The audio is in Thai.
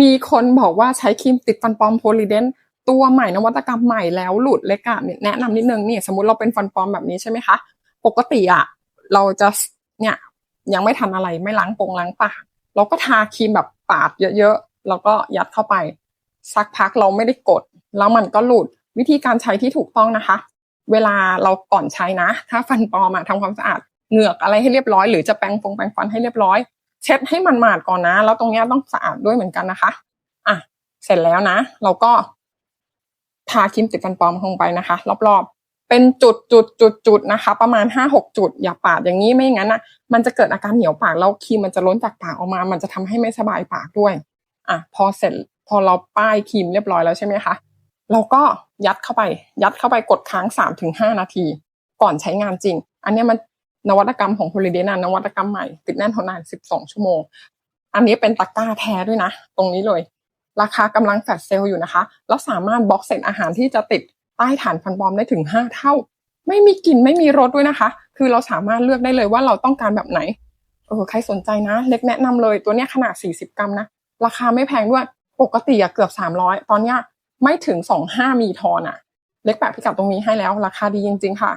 มีคนบอกว่าใช้ครีมติดฟันปลอมโพลีเดนตัวใหม่นวัตกรรมใหม่แล้วหลุดเล็กอะเนี่ยแนะนำนิดนึงนี่สมมติเราเป็นฟันปลอมแบบนี้ใช่ไหมคะ ปกติอะเราจะเนี่ยยังไม่ทันอะไรไม่ล้างปงล้างปากเราก็ทาครีมแบบปาดเยอะๆแล้วก็ยัดเข้าไป สักพักเราไม่ได้กด แล้วมันก็หลุดวิธีการใช้ที่ถูกต้องนะคะ เวลาเราก่อนใช้นะ ถ้าฟันปลอมอะทำความสะอาดเหงือกอะไรให้เรียบร้อยหรือจะแปรงฟงแปรงฟันให้เรียบร้อย เช็ดให้มันหมาดก่อนนะ แล้วตรงเนี้ยต้องสะอาดด้วยเหมือนกันนะคะอะเสร็จแล้วนะ เราก็ทาครีมติดฟันปลอมลงไปนะคะ รอบๆ เป็นจุดจุดจุดจุดนะคะ ประมาณห้าหกจุด อย่าปาดอย่างนี้ไม่งั้นนะมันจะเกิดอาการเหนียวปากแล้วครีมมันจะล้นจากปากออกมา มันจะทำให้ไม่สบายปากด้วยอะพอเสร็จพอเราป้ายครีมเรียบร้อยแล้วใช่ไหมคะเราก็ยัดเข้าไป ยัดเข้าไปกดค้างสามถึงห้านาที ก่อนใช้งานจริง อันนี้มัน นวัตกรรมของ h o l i d a y นะนวัตกรรมใหม่ ติดแน่นทนนาน12 ชั่วโมง อันนี้เป็นตะกร้าแท้ด้วยนะ ตรงนี้เลย ราคากำลังแฟลชเซลล์อยู่นะคะ แล้วสามารถบล็อกเศษอาหารที่จะติดใต้ฐานฟันปลอมได้ถึง 5 เท่า ไม่มีกลิ่นไม่มีรสด้วยนะคะ คือเราสามารถเลือกได้เลยว่าเราต้องการแบบไหนเออใครสนใจนะ เล็กแนะนำเลยตัวเนี้ยขนาด 40 กรัมนะ ราคาไม่แพงด้วยปกติอะเกือบ 300 ตอนเนี้ยไม่ถึง 25 มีทอนอะเล็กแปะพิกัดตรงนี้ให้แล้ว ราคาดีจริง ๆ ค่ะ